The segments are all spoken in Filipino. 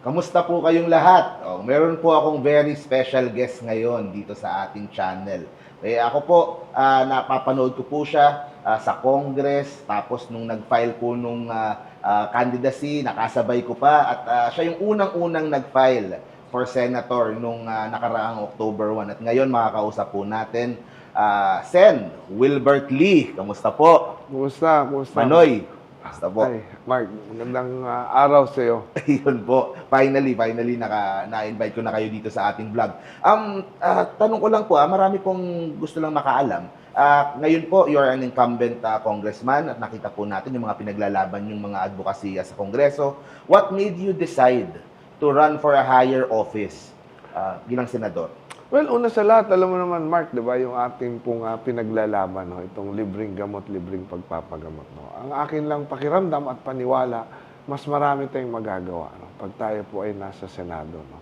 Kamusta po kayong lahat? Oh, meron po akong very special guest ngayon dito sa ating channel. Eh, ako po, ah, napapanood ko po siya ah, sa Congress, tapos nung nag-file po nung ah, ah, candidacy, nakasabay ko pa, at ah, siya yung unang-unang nag-file for senator nung ah, nakaraang October 1. At ngayon, makakausap po natin ah, Sen. Wilbert Lee. Kamusta po? Kumusta? Kumusta? Manoy. Kamusta po? Ay, Mark, magandang ah, araw sa iyo. Yun po. Finally, finally, naka, na-invite ko na kayo dito sa ating vlog. Um, ah, tanong ko lang po, ah, marami pong gusto lang makaalam. Ah, ngayon po, you're an incumbent ah, congressman at nakita po natin yung mga pinaglalaban yung mga advokasya sa Kongreso. What made you decide to run for a higher office ah, bilang senador? Well, una sa lahat, alam mo naman, Mark, di ba, yung ating pong ah, pinaglalaban, no, itong libreng gamot, libreng pagpapagamot. No. Ang akin lang pakiramdam at paniwala, mas marami tayong magagawa no, pag tayo po ay nasa Senado. No.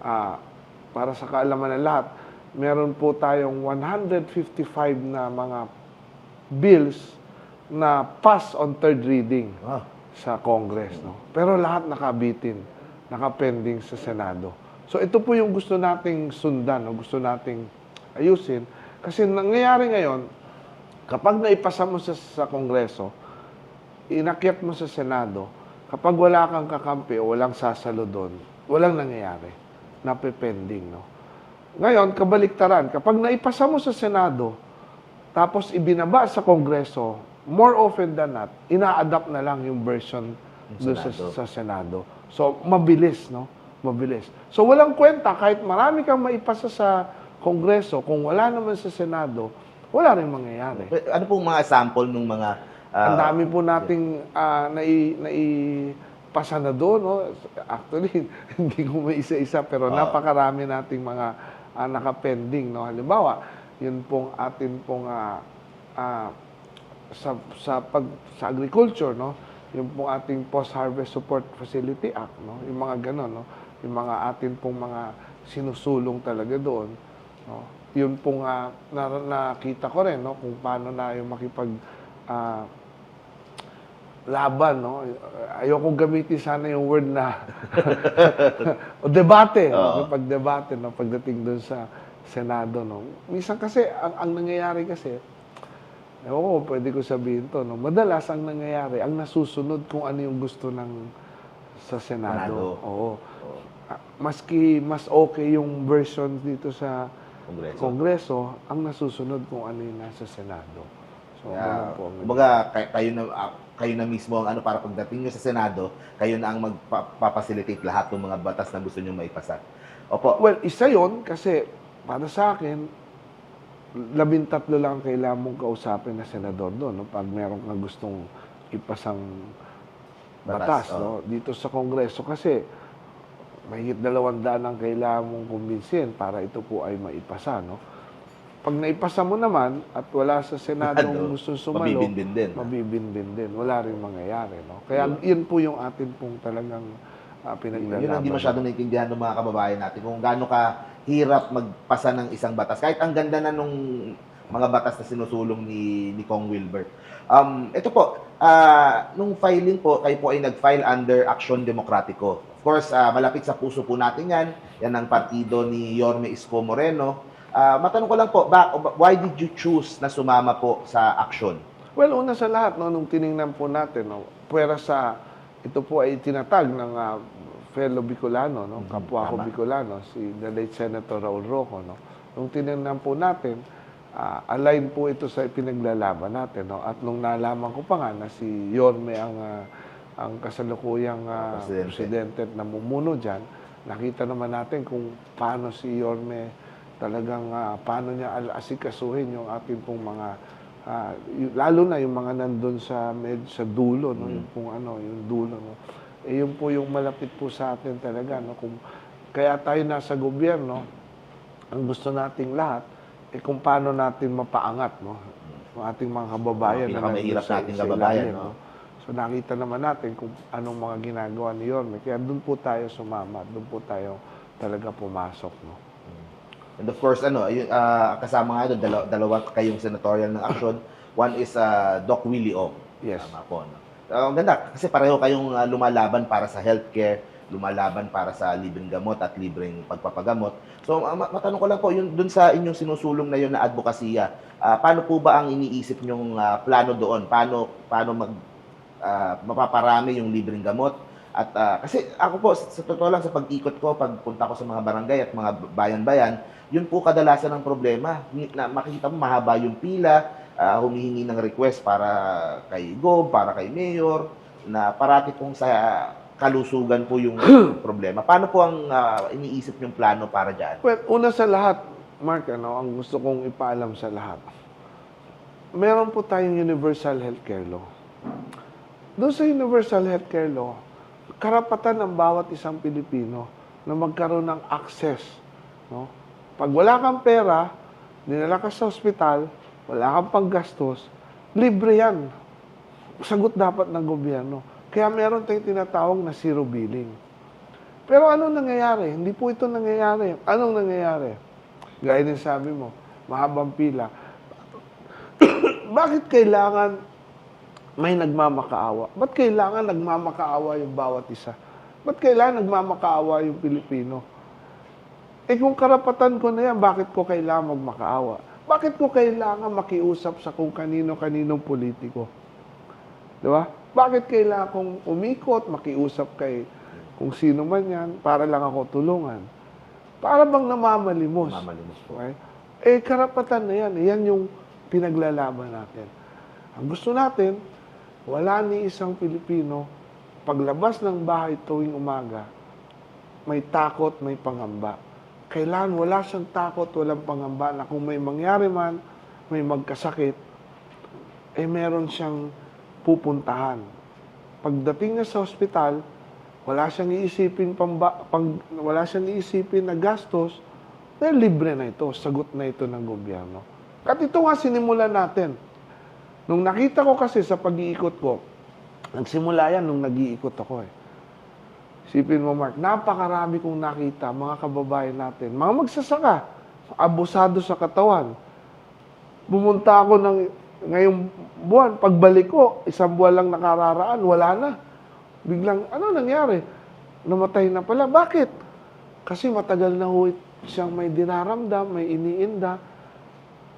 Ah, para sa kaalaman ng lahat, meron po tayong 155 na mga bills na pass on third reading Ah, sa Congress. No? Pero lahat nakabitin, nakapending sa Senado. So ito po yung gusto nating sundan, no? gusto nating ayusin. Kasi nangyayari ngayon, kapag naipasa mo sa, sa Kongreso, inakyat mo sa Senado, kapag wala kang kakampi o walang sasalo doon, walang nangyayari. Napepending, no? Ngayon, kabaliktaran, kapag naipasa mo sa Senado, tapos ibinaba sa Kongreso, more often than not, ina-adapt na lang yung version doon sa, Senado. sa Senado. So, mabilis, no? Mabilis. So, walang kwenta, kahit marami kang maipasa sa Kongreso, kung wala naman sa Senado, wala rin mangyayari. ano pong mga sample ng mga... ah, Ang dami po nating ah, nai, naipasa na doon. No? Actually, hindi ko may isa-isa, pero Oo. napakarami nating mga ah, nakapending. No? Halimbawa, yun pong atin pong ah, ah, sa, sa, pag, sa agriculture, no? yung pong ating Post-Harvest Support Facility Act, no? yung mga ganon, no? Yung mga atin pong mga sinusulong talaga doon. No? Yun pong ah, na, nakita ko rin no? kung paano na yung makipag ah, laban, no? Ayoko gamitin sana yung word na o debate, Oo. no? pag-debate, no? pagdating doon sa Senado, no? Minsan kasi, ang, ang nangyayari kasi, ewan ko, pwede ko sabihin to, no? Madalas ang nangyayari, ang nasusunod kung ano yung gusto ng sa Senado. Senado. Oo. Ah, Maski mas okay yung version dito sa Kongreso. Kongreso, ang nasusunod kung ano yung nasa Senado. So, ganun po. kumbaga, kay- kayo na ah, kayo na mismo ang ano para pagdating nyo sa Senado, kayo na ang magpapacilitate lahat ng mga batas na gusto nyo maipasa. Opo. Well, isa yon kasi para sa akin, labintatlo lang ang kailangan mong kausapin na senador doon. No? Pag meron kang gustong ipasang Batas, batas, no? dito sa Kongreso. Kasi mahigit dalawang daan ang kailangan mong kumbinsin para ito po ay maipasa. No? Pag naipasa mo naman at wala sa Senado Ano, ang gustong sumalo, mabibinbin din. mabibinbin din. Wala rin mangyayari. No? Kaya yun po yung atin pong talagang uh, pinaglalaban. Yun ang hindi masyadong naiintindihan ng mga kababayan natin kung gaano ka hirap magpasa ng isang batas. Kahit ang ganda na nung mga batas na sinusulong ni, ni Kong Wilbert. Um, ito po, ah, nung filing po, kayo po ay nag-file under Action Demokratiko. Of course, ah, malapit sa puso po natin yan. Yan ang partido ni Yorme Isko Moreno. Ah, matanong ko lang po, ba, why did you choose na sumama po sa action? Well, una sa lahat, no, nung tiningnan po natin, no, pwera sa, ito po ay tinatag ng ah, fellow Bicolano, no, Mhm, kapwa ko. Bicolano, si the late Senator Raul Roco. No. Nung tiningnan po natin, ah, align po ito sa pinaglalaban natin. No, at nung nalaman ko pa nga na si Yorme ang, ah, ang kasalukuyang ah, Presidente. presidente at namumuno dyan, nakita naman natin kung paano si Yorme talagang ah, paano niya asikasuhin yung ating pong mga y- lalo na yung mga nandun sa med sa dulo no yung kung ano yung dulo no eh yun po yung malapit po sa atin talaga no kung kaya tayo nasa gobyerno ang gusto nating lahat eh kung paano natin mapaangat no ang ating mga kababayan Mga na pinakamahirap sa- nating kababayan, no? So nakita naman natin kung anong mga ginagawa ni Yorme. Kaya doon po tayo sumama, doon po tayo talaga pumasok. No? And of course, ano, ayun, ah, kasama nga doon, dalawa, dalawa kayong senatorial ng action. One is ah, Doc Willie Ong. Yes. Tama po. No? Ah, ang ganda, kasi pareho kayong lumalaban para sa healthcare, lumalaban para sa libreng gamot at libreng pagpapagamot. So ma- matanong ko lang po, yun, dun sa inyong sinusulong na yun na advokasya, ah, paano po ba ang iniisip nyong ah, plano doon? Paano, paano mag, ah, mapaparami yung libreng gamot? At ah, kasi ako po, sa totoo lang, sa pag-ikot ko, pagpunta ko sa mga barangay at mga bayan-bayan, yun po kadalasan ng problema. Na, makikita mo, mahaba yung pila, ah, humihingi ng request para kay Gob, para kay Mayor, na parati pong sa kalusugan po yung problema. Paano po ang ah, iniisip yung plano para dyan? Well, una sa lahat, Mark, ano, ang gusto kong ipaalam sa lahat. Meron po tayong Universal Healthcare Law. Doon sa Universal Healthcare Law, karapatan ng bawat isang Pilipino na magkaroon ng access. No? Pag wala kang pera, dinala ka sa ospital, wala kang panggastos, libre yan. Sagot dapat ng gobyerno. Kaya meron tayong tinatawag na zero billing. Pero anong nangyayari? Hindi po ito nangyayari. Anong nangyayari? Gaya din sabi mo, mahabang pila. Bakit kailangan may nagmamakaawa? Ba't kailangan nagmamakaawa yung bawat isa? Ba't kailangan nagmamakaawa yung Pilipino? Eh kung karapatan ko na yan, bakit ko kailangan magmakaawa? Bakit ko kailangan makiusap sa kung kanino-kaninong politiko? Di ba? Bakit kailangan kong umikot, makiusap kay kung sino man yan, para lang ako tulungan? Para bang namamalimos? Mamalimos po. Okay? Eh, karapatan na yan. Yan yung pinaglalaban natin. Ang gusto natin, wala ni isang Pilipino, paglabas ng bahay tuwing umaga, may takot, may pangamba. Kailan wala siyang takot, walang pangamba na kung may mangyari man, may magkasakit, eh meron siyang pupuntahan. Pagdating niya sa ospital, wala siyang iisipin pamba, pang, wala siyang iisipin na gastos, dahil libre na ito, sagot na ito ng gobyerno. At ito nga sinimulan natin. Nung nakita ko kasi sa pag-iikot ko, nagsimula yan nung nag-iikot ako eh. Sipin mo, Mark, napakarami kong nakita, mga kababayan natin, mga magsasaka, abusado sa katawan. Bumunta ako ng ngayong buwan, pagbalik ko, isang buwan lang nakararaan, wala na. Biglang, ano nangyari? Namatay na pala. Bakit? Kasi matagal na ho siyang may dinaramdam, may iniinda.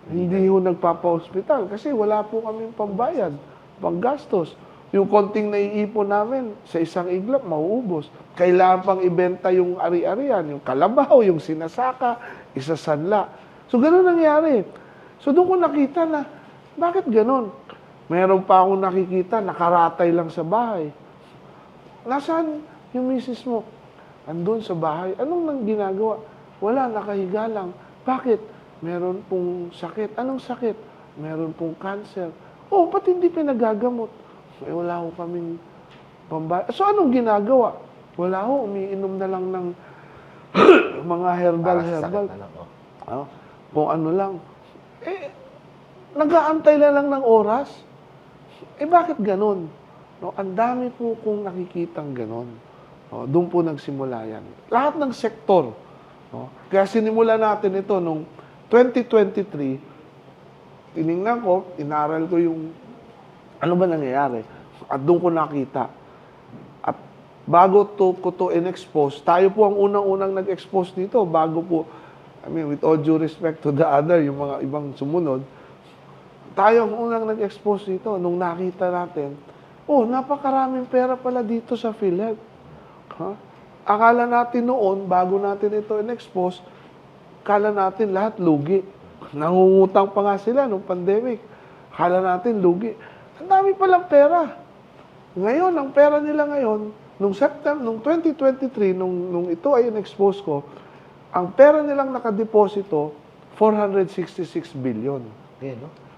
Hindi ho nagpapa-hospital kasi wala po kaming pambayad, panggastos. Yung konting naiipon namin sa isang iglap, mauubos. Kailangan pang ibenta yung ari-arian, yung kalabaw, yung sinasaka, isasanla. So, ganun nangyari. So, doon ko nakita na, bakit ganun? Meron pa akong nakikita, nakaratay lang sa bahay. Nasaan yung misis mo? Andun sa bahay. Anong nang ginagawa? Wala, nakahiga lang. Bakit? Meron pong sakit. Anong sakit? Meron pong cancer. Oh, ba't hindi pinagagamot? Eh, wala ko kaming pambayad. So, anong ginagawa? Wala ho, umiinom na lang ng mga herbal-herbal. na lang. Oh. Oh, kung ano lang. Eh, nag-aantay na lang ng oras. Eh, bakit ganun? No, ang dami po kong nakikitang ganun. No, doon po nagsimula yan. Lahat ng sektor. No, kaya sinimula natin ito nung 2023, tiningnan ko, inaral ko yung ano ba nangyayari. At doon ko nakita. At bago to, ko to in-expose, tayo po ang unang-unang nag-expose dito. Bago po, I mean, with all due respect to the other, yung mga ibang sumunod, tayo ang unang nag-expose dito. Nung nakita natin, oh, napakaraming pera pala dito sa PhilHealth. Ha? Akala natin noon, bago natin ito in-expose, akala natin lahat lugi. Nangungutang pa nga sila nung pandemic. Akala natin lugi. Ang dami palang pera. Ngayon, ang pera nila ngayon, nung September, nung 2023, nung, nung ito ay in-expose ko, ang pera nilang nakadeposito, 466 billion. Ayan, no?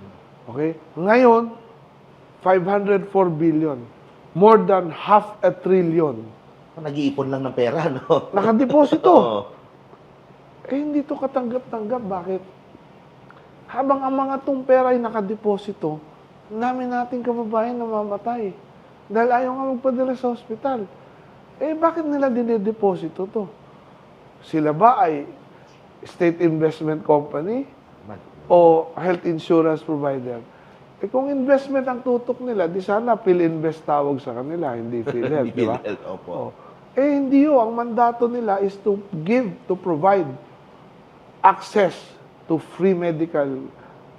Okay? Ngayon, 504 billion. More than half a trillion. Nag-iipon lang ng pera, no? Nakadeposito. Oo. Eh, hindi to katanggap-tanggap. Bakit? Habang ang mga tong pera ay nakadeposito, dami nating kababayan namamatay. Dahil ayaw nga magpadala sa ospital. Eh, bakit nila dinedeposito to? Sila ba ay state investment company. O health insurance provider? Eh, kung investment ang tutok nila, di sana PhilInvest tawag sa kanila, hindi PhilHealth, di ba? PhilHealth, Opo. Oh. Eh, hindi yun. Ang mandato nila is to give, to provide access to free medical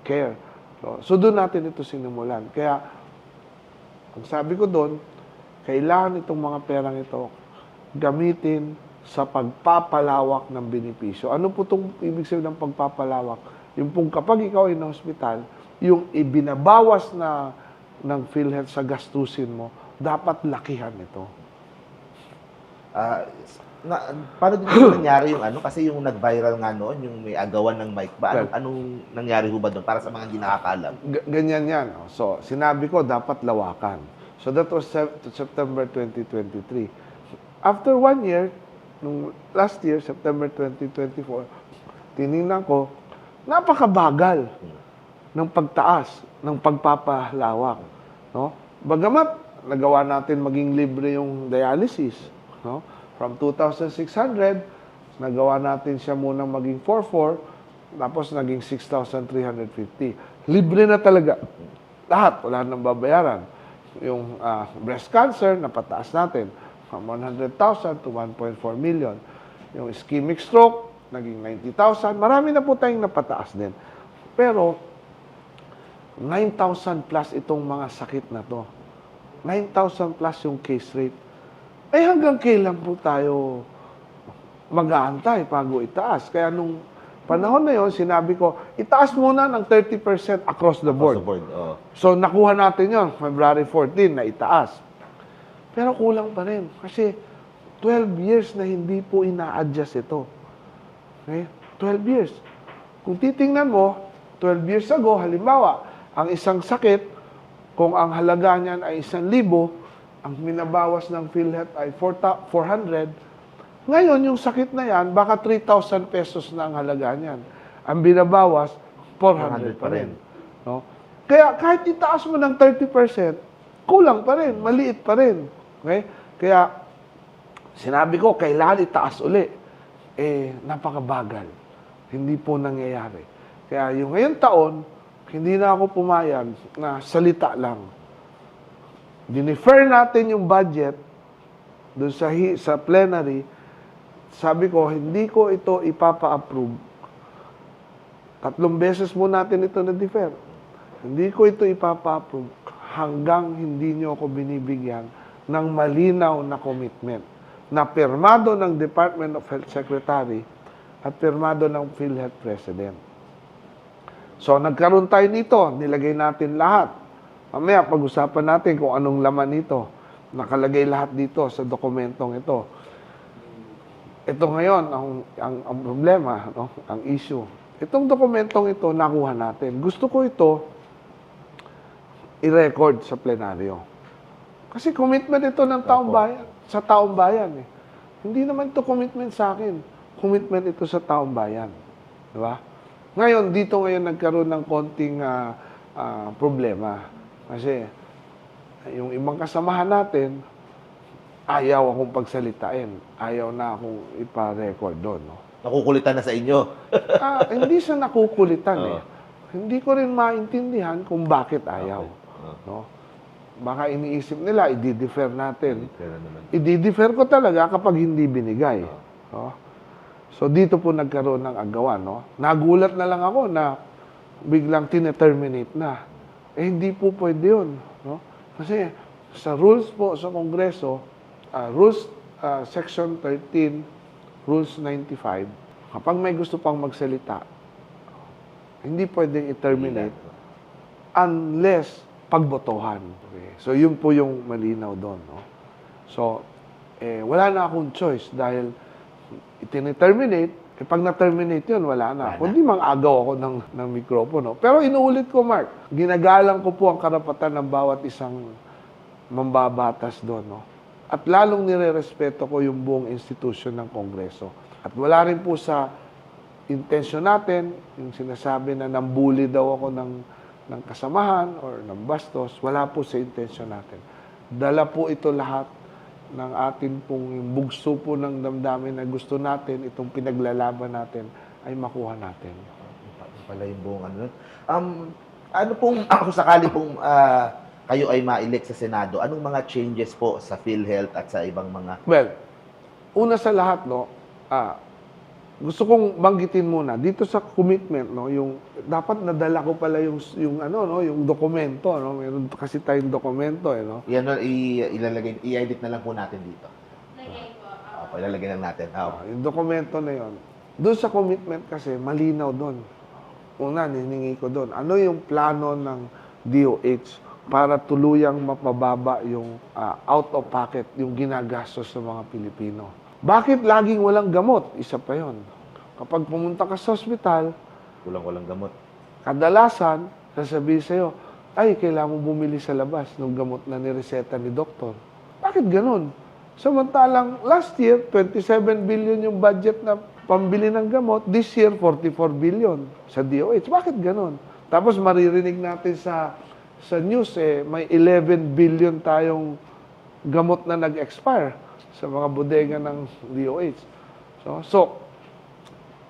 care. So, so doon natin ito sinimulan. Kaya, ang sabi ko doon, kailangan itong mga perang ito gamitin sa pagpapalawak ng benepisyo. Ano po itong ibig sabihin ng pagpapalawak? Yung pong kapag ikaw ay na-hospital, yung ibinabawas na ng PhilHealth sa gastusin mo, dapat lakihan ito. Ah, na, paano din po nangyari yung ano? Kasi yung nag-viral nga noon, yung may agawan ng mic ba? Anong, anong nangyari ho ba doon? Para sa mga hindi nakakaalam. G- ganyan yan. oh. So, sinabi ko, dapat lawakan. So, that was Sep- September 2023. After one year, nung last year, September 2024, tiningnan ko, napakabagal ng pagtaas, ng pagpapalawak. No? Bagamat, nagawa natin maging libre yung dialysis. No? From 2,600, nagawa natin siya munang maging 4,400, tapos naging 6,350. Libre na talaga. Lahat, wala nang babayaran. Yung ah, breast cancer, napataas natin from 100,000 to 1.4 million. Yung ischemic stroke, naging 90,000. Marami na po tayong napataas din. Pero, 9,000 plus itong mga sakit na to. 9,000 plus yung case rate. Eh hanggang kailan po tayo mag-aantay bago itaas? Kaya nung panahon na yon sinabi ko, itaas muna ng 30% across the board. Across the board. Oh. So nakuha natin yon February 14 na itaas. Pero kulang pa rin kasi 12 years na hindi po ina-adjust ito. Okay? 12 years. Kung titingnan mo, 12 years ago, halimbawa, ang isang sakit, kung ang halaga niyan ay 1,000, ang minabawas ng PhilHealth ay 4,000 400, ngayon, yung sakit na yan, baka 3,000 pesos na ang halaga niyan. Ang binabawas, 400 pa rin. No? Kaya kahit itaas mo ng 30%, kulang pa rin, maliit pa rin. Okay? Kaya sinabi ko, kailangan itaas uli. Eh, napakabagal. Hindi po nangyayari. Kaya yung ngayon taon, hindi na ako pumayag na salita lang. Dinifer natin yung budget doon sa, sa plenary. Sabi ko, hindi ko ito ipapa-approve. Tatlong beses mo natin ito na-defer. Hindi ko ito ipapa-approve hanggang hindi nyo ako binibigyan ng malinaw na commitment na pirmado ng Department of Health Secretary at pirmado ng PhilHealth President. So, nagkaroon tayo nito. Nilagay natin lahat. Mamaya, pag-usapan natin kung anong laman nito. Nakalagay lahat dito sa dokumentong ito. Ito ngayon, ang, ang, ang problema, no? ang issue. Itong dokumentong ito, nakuha natin. Gusto ko ito i-record sa plenaryo. Kasi commitment ito ng taong bayan, sa taong bayan. Eh. Hindi naman ito commitment sa akin. Commitment ito sa taong bayan. Di ba? Ngayon, dito ngayon nagkaroon ng konting ah, ah, problema. Kasi yung ibang kasamahan natin, ayaw akong pagsalitain. Ayaw na akong ipa-record doon. No? Nakukulitan na sa inyo. Ah, hindi siya nakukulitan Oo. eh. Hindi ko rin maintindihan kung bakit ayaw. Okay. No? Baka iniisip nila, i-defer natin. I-defer ko talaga kapag hindi binigay. No? So dito po nagkaroon ng agawan. No? Nagulat na lang ako na biglang tineterminate na. Eh hindi po pwede yun. No? Kasi sa rules po sa Kongreso, ah, Rules ah, Section 13, Rules 95, kapag may gusto pang magsalita, hindi pwedeng i-terminate unless pagbotohan. Okay. So, yun po yung malinaw doon. No? So, eh, wala na akong choice dahil itiniterminate, eh, pag na-terminate yun, wala na. Wala. Kundi mang agaw ako ng, ng mikropono. Pero inuulit ko, Mark, ginagalang ko po ang karapatan ng bawat isang mambabatas doon. No? At lalong nire-respeto ko yung buong institusyon ng Kongreso. At wala rin po sa intensyon natin, yung sinasabi na nambuli daw ako ng, ng kasamahan or ng bastos, wala po sa intensyon natin. Dala po ito lahat ng atin pong bugso po ng damdamin na gusto natin, itong pinaglalaban natin, ay makuha natin. Pala yung buong ano. Um, ano pong, kung sakali pong ah, kayo ay ma-elect sa Senado, anong mga changes po sa PhilHealth at sa ibang mga Well, una sa lahat, no, ah, gusto kong banggitin muna dito sa commitment no yung dapat nadala ko pala yung yung ano no yung dokumento no meron kasi tayong dokumento eh no Yan, no, i- ilalagay, i-edit na lang po natin dito. Lagay ko. ah, Opo, ilalagay lang natin. Ah, Ah, yung dokumento na yon. Doon sa commitment kasi, malinaw doon. Una, niningi ko doon. Ano yung plano ng DOH para tuluyang mapababa yung ah, out of pocket, yung ginagastos ng mga Pilipino? Bakit laging walang gamot? Isa pa yon. Kapag pumunta ka sa ospital, kulang-kulang gamot. kadalasan, sasabihin sa'yo, ay, kailangan mo bumili sa labas ng gamot na nireseta ni doktor. Bakit ganun? Samantalang last year, 27 billion yung budget na pambili ng gamot. This year, 44 billion sa DOH. Bakit ganun? Tapos maririnig natin sa sa news, eh, may 11 billion tayong gamot na nag-expire sa mga bodega ng DOH. So, so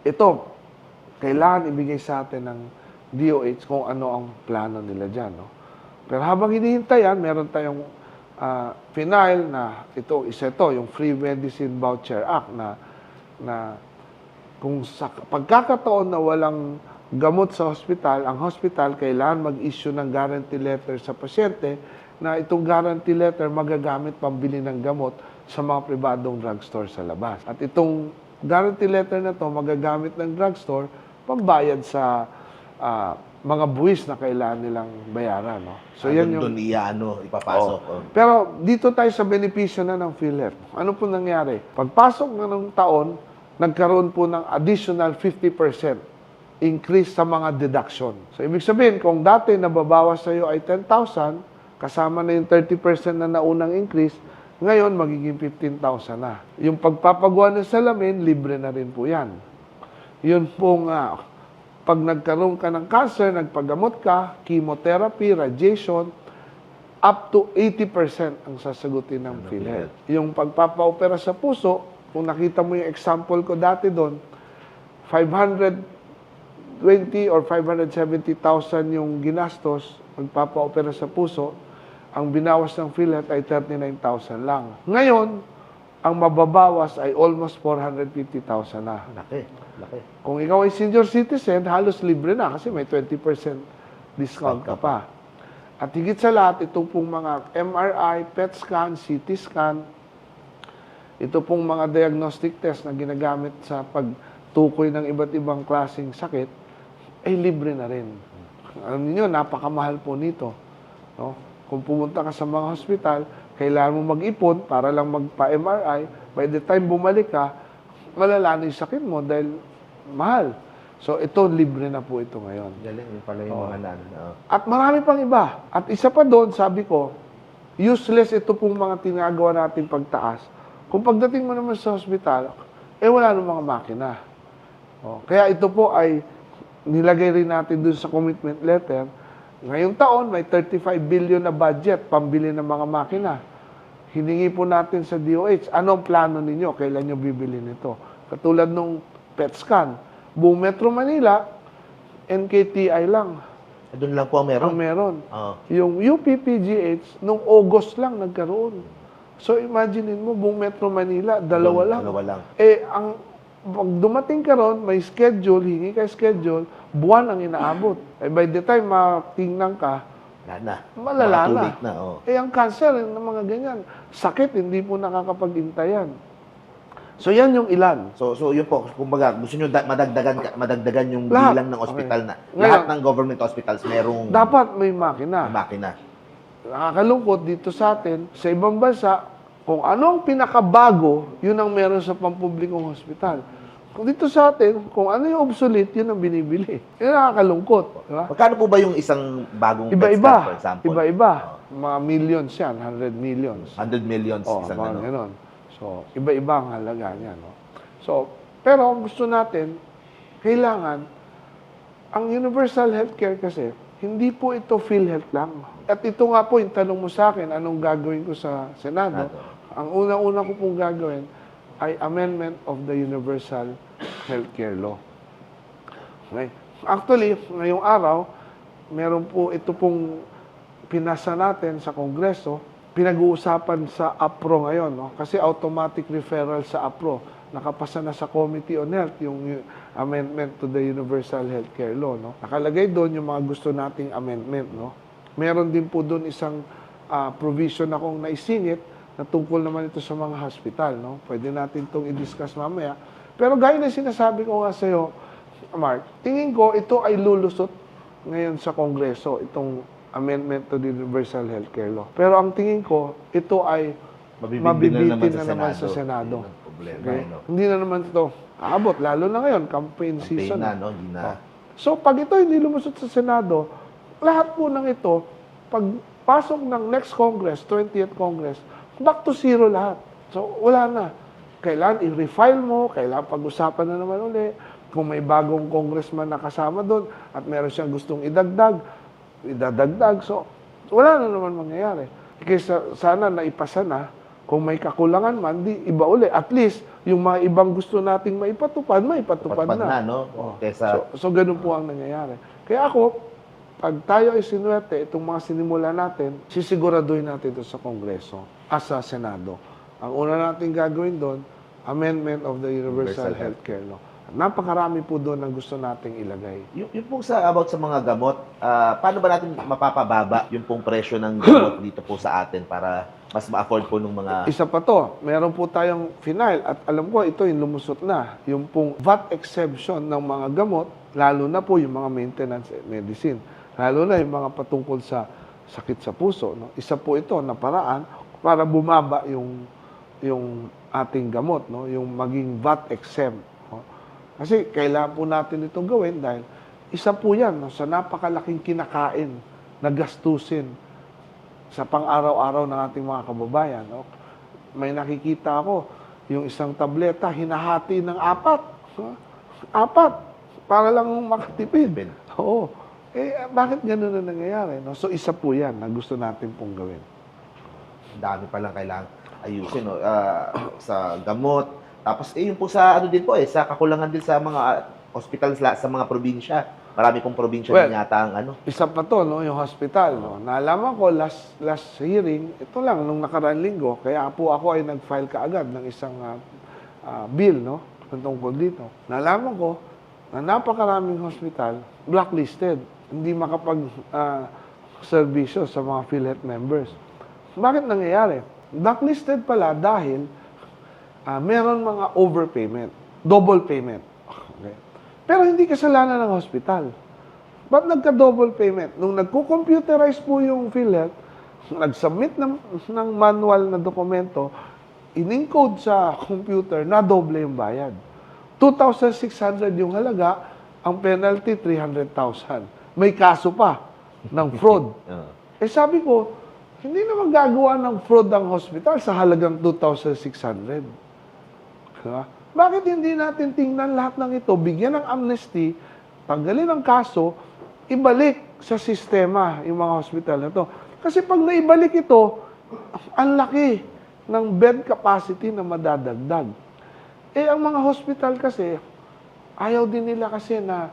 ito, kailangan ibigay sa atin ng DOH kung ano ang plano nila dyan. No? Pero habang hinihintay yan, meron tayong ah, final na ito, isa ito, yung Free Medicine Voucher Act na, na kung sa pagkakataon na walang gamot sa hospital, ang hospital kailangan mag-issue ng guarantee letter sa pasyente na itong guarantee letter magagamit pambili ng gamot sa mga pribadong drugstore sa labas. At itong guarantee letter na to magagamit ng drugstore pambayad sa ah, mga buwis na kailangan nilang bayaran. No? So, So yan doon, yung... doon iano, ipapasok. Oh. Pero dito tayo sa benepisyo na ng PhilHealth. Ano po nangyari? Pagpasok na ng taon, nagkaroon po ng additional 50% increase sa mga deduction. So, ibig sabihin, kung dati nababawas sa iyo ay 10,000, kasama na yung 30% na naunang increase, ngayon magiging 15,000 na. Yung pagpapagawa ng salamin, libre na rin po yan. Yun po nga, pag nagkaroon ka ng cancer, nagpagamot ka, chemotherapy, radiation, up to 80% ang sasagutin ng PhilHealth. Yung pagpapaopera sa puso, kung nakita mo yung example ko dati doon, 520 or 570,000 yung ginastos, magpapaopera sa puso, ang binawas ng PhilHealth ay 39,000 lang. Ngayon, ang mababawas ay almost 450,000 na. Laki, laki. Kung ikaw ay senior citizen, halos libre na kasi may 20% discount ka pa. At higit sa lahat, ito pong mga MRI, PET scan, CT scan, ito pong mga diagnostic test na ginagamit sa pagtukoy ng iba't ibang klaseng sakit, ay libre na rin. Alam niyo, napakamahal po nito. No? Kung pumunta ka sa mga hospital, kailangan mo mag-ipon para lang magpa-MRI. By the time bumalik ka, malala na yung sakit mo dahil mahal. So, ito, libre na po ito ngayon. Galing, yun pala yung Oo. mga nan. Oh. At marami pang iba. At isa pa doon, sabi ko, useless ito pong mga tinagawa natin pagtaas. Kung pagdating mo naman sa hospital, eh wala nang mga makina. O, kaya ito po ay nilagay rin natin doon sa commitment letter. Ngayong taon, may 35 billion na budget pambili ng mga makina. Hiningi po natin sa DOH, anong plano ninyo? Kailan nyo bibili nito? Katulad nung PET scan. Buong Metro Manila, NKTI lang Eh, Doon lang po ang meron. ang meron. Oo. Yung UPPGH, nung August lang nagkaroon. So, imaginein mo, buong Metro Manila, dalawa Doon, lang. Dalawa lang. Eh, ang pag dumating ka ron, may schedule, hingi ka schedule, buwan ang inaabot. Eh, by the time matingnan ka, Wala na. Malala na. na. Oh. eh, ang cancer ng mga ganyan, sakit, hindi po nakakapag-intayan. So, yan yung ilan. So, so yun po, kumbaga, gusto nyo da- madagdagan, madagdagan yung Lahat. bilang ng ospital Okay. na. Ngayon- lahat ng government hospitals merong Dapat may makina. makina. Nakakalungkot dito sa atin, sa ibang bansa, kung ano ang pinakabago, yun ang meron sa pampublikong hospital. Kung dito sa atin, kung ano yung obsolete, yun ang binibili. Yun ang nakakalungkot. Di ba? Magkano po ba yung isang bagong PET scan, for example? Iba-iba. Mga millions yan, 100 millions. 100 millions Oh, isang mga ano. ganon. So, iba-iba ang halaga niya. No? So, pero ang gusto natin, kailangan, ang universal healthcare kasi, hindi po ito PhilHealth lang. At ito nga po, yung tanong mo sa akin, anong gagawin ko sa Senado? Senado. Ang una-una ko pong gagawin ay amendment of the universal healthcare law. Okay? Actually, ngayong araw, meron po ito pong pinasa natin sa Kongreso pinag-uusapan sa APRO ngayon, no? Kasi automatic referral sa APRO. Nakapasa na sa Committee on Health yung amendment to the Universal Healthcare Law, no? Nakalagay doon yung mga gusto nating amendment, no? Meron din po doon isang ah, provision akong naisingit na tungkol naman ito sa mga hospital, no? Pwede natin itong i-discuss mamaya. Pero gaya na sinasabi ko nga sa'yo, Mark, tingin ko ito ay lulusot ngayon sa Kongreso, itong amendment to the Universal Healthcare Law. Pero ang tingin ko, ito ay Mabibitin mabibitin na naman sa Senado. Yun ang problema, Okay? no? Hindi na naman ito aabot, lalo na ngayon, campaign Campaign season. na, no? Hindi na. Oh. So, pag ito hindi lumusot sa Senado, lahat po ng ito, pag pasok ng next Congress, 20th Congress, back to zero lahat. So, wala na. Kailangan i-refile mo, kailangan pag-usapan na naman uli. Kung may bagong congressman na kasama doon at meron siyang gustong idagdag, idadagdag. So, wala na naman mangyayari. Kaysa sana naipasa na, kung may kakulangan man, di iba uli. At least, yung mga ibang gusto nating maipatupad, maipatupad Patpad na, na. no? Oh. Kesa, So, so ganun po ang nangyayari. Kaya ako, pag tayo ay sinuwerte, itong mga sinimula natin, sisiguraduhin natin ito sa Kongreso as sa Senado. Ang una natin gagawin doon, amendment of the Universal, Universal Healthcare Law. Napakarami po doon ang gusto nating ilagay. yung, yung pong sa about sa mga gamot, ah, paano ba natin mapapababa yung pong presyo ng gamot dito po sa atin para mas ma-afford po ng mga Isa pa to, meron po tayong final at alam ko ito yung lumusot na, yung pong VAT exemption ng mga gamot, lalo na po yung mga maintenance medicine, lalo na yung mga patungkol sa sakit sa puso. No? Isa po ito na paraan para bumaba yung yung ating gamot, no? yung maging VAT exempt. No? Kasi kailangan po natin itong gawin dahil isa po yan no? sa napakalaking kinakain na gastusin sa pang-araw-araw ng ating mga kababayan. No? May nakikita ako, yung isang tableta, hinahati ng apat. Huh? Apat. Para lang makatipid. Tipid. Oo. Eh, bakit ganun na nangyayari? No? So, isa po yan na gusto natin pong gawin. dami pa lang kailangan ayusin no? Ah, sa gamot. Tapos eh yung po sa ano din po eh sa kakulangan din sa mga hospitals la, sa mga probinsya. Marami pong probinsya Well, din yata ang ano. Isa pa to, no, yung hospital. No? Naalaman ko, last, last hearing, ito lang, nung nakaraan linggo, kaya po ako ay nag-file kaagad ng isang ah, ah, bill, no, tungkol dito. Naalaman ko na napakaraming hospital blacklisted, hindi makapag ah, serbisyo sa mga PhilHealth members. Bakit nangyayari? Blacklisted pala dahil ah, meron mga overpayment, double payment. Okay. Pero hindi kasalanan ng hospital. Ba't nagka-double payment? Nung nagko-computerize po yung PhilHealth, nag-submit ng, ng manual na dokumento, in-encode sa computer, na doble yung bayad. 2,600 yung halaga, ang penalty 300,000. May kaso pa ng fraud. Oo. Eh sabi ko, hindi naman gagawa ng fraud ang hospital sa halagang 2,600. Diba? Bakit hindi natin tingnan lahat ng ito, bigyan ng amnesty, tanggalin ang kaso, ibalik sa sistema yung mga hospital na to. Kasi pag naibalik ito, ang laki ng bed capacity na madadagdag. Eh, ang mga hospital kasi, ayaw din nila kasi na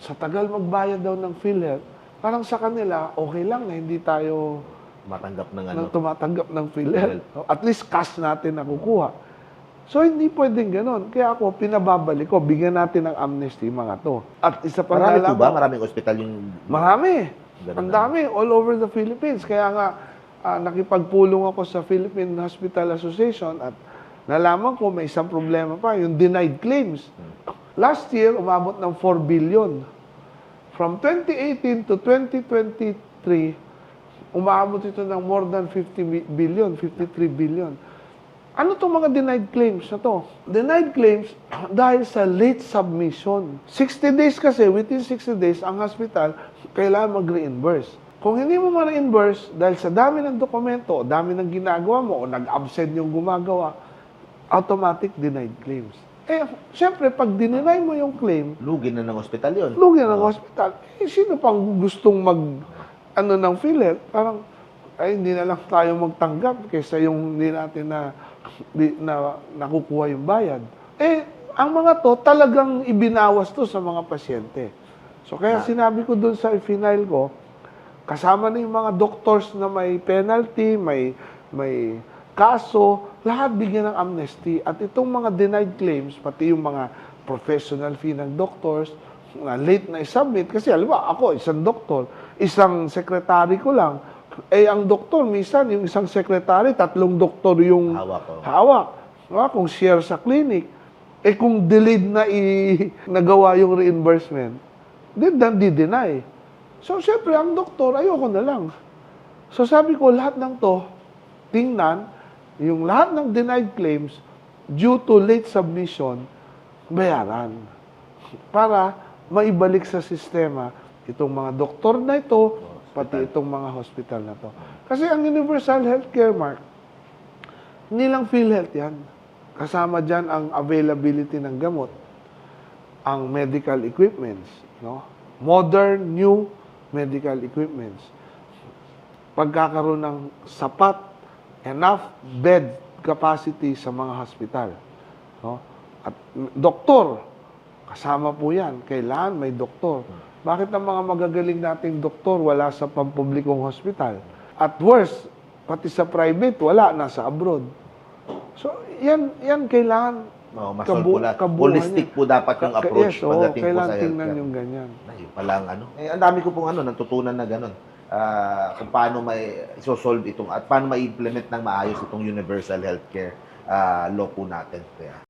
sa tagal magbayad daw ng PhilHealth, parang sa kanila, okay lang na hindi tayo Matanggap ng ano. nang tumatanggap ng PhilHealth. No? At least cash natin nakukuha. So, hindi pwedeng ganon. Kaya ako, pinababalik ko, bigyan natin ng amnesty mga to. At isa pa Marami po ba? Maraming ospital yung Marami. Ganun Ang dami. All over the Philippines. Kaya nga, ah, nakipagpulong ako sa Philippine Hospital Association at nalaman ko may isang problema pa, yung denied claims. Last year, umabot ng 4 billion. From 2018 to 2023, umabot ito ng more than 50 bi- billion, 53 billion. Ano itong mga denied claims na to? Denied claims dahil sa late submission. 60 days kasi, within 60 days, ang hospital kailangan mag-reimburse. Kung hindi mo ma-reimburse, dahil sa dami ng dokumento, dami ng ginagawa mo, o nag-absent yung gumagawa, automatic denied claims. Eh, syempre, pag dinenay mo yung claim, lugi na ng ospital yun. lugi ng hospital. Eh, sino pang gustong mag, ano ng PhilHealth? Parang, ay, hindi na lang tayo magtanggap kaysa yung hindi natin na, di, na nakukuha yung bayad. Eh, ang mga to, talagang ibinawas to sa mga pasyente. So, kaya sinabi ko dun sa final ko, Kasama na yung mga doctors na may penalty, may may kaso, lahat bigyan ng amnesty. At itong mga denied claims, pati yung mga professional fee ng doctors, na late na i-submit. Kasi alam mo, ako, isang doktor, isang sekretary ko lang. Eh, ang doktor, minsan, yung isang sekretary, tatlong doktor yung Hawak ko. hawak. Ah, kung share sa clinic, eh kung delayed na i nagawa yung reimbursement, then then di-deny. So, syempre, ang doktor, ayoko na lang. So, sabi ko, lahat ng to, tingnan, yung lahat ng denied claims, due to late submission, bayaran. Para maibalik sa sistema itong mga doktor na ito, pati itong mga hospital na to. Kasi ang Universal Healthcare, Mark, hindi lang PhilHealth yan. Kasama dyan ang availability ng gamot, ang medical equipments, no? modern, new medical equipments. Pagkakaroon ng sapat, enough bed capacity sa mga hospital. No? At doktor, kasama po yan. Kailangan may doktor. Bakit ang mga magagaling nating doktor wala sa pampublikong hospital? At worst, pati sa private, wala, nasa abroad. So, yan, yan kailangan Oh, mas kabu- Holistic po dapat yung approach yes, oo, pagdating po sa tingnan healthcare. yung ganyan. Ay, yun pala ang ano. Eh, ang dami ko pong ano, natutunan na ganun. Ah, kung paano may isosolve itong, at paano ma-implement ng maayos itong universal healthcare ah, law po natin. Kaya,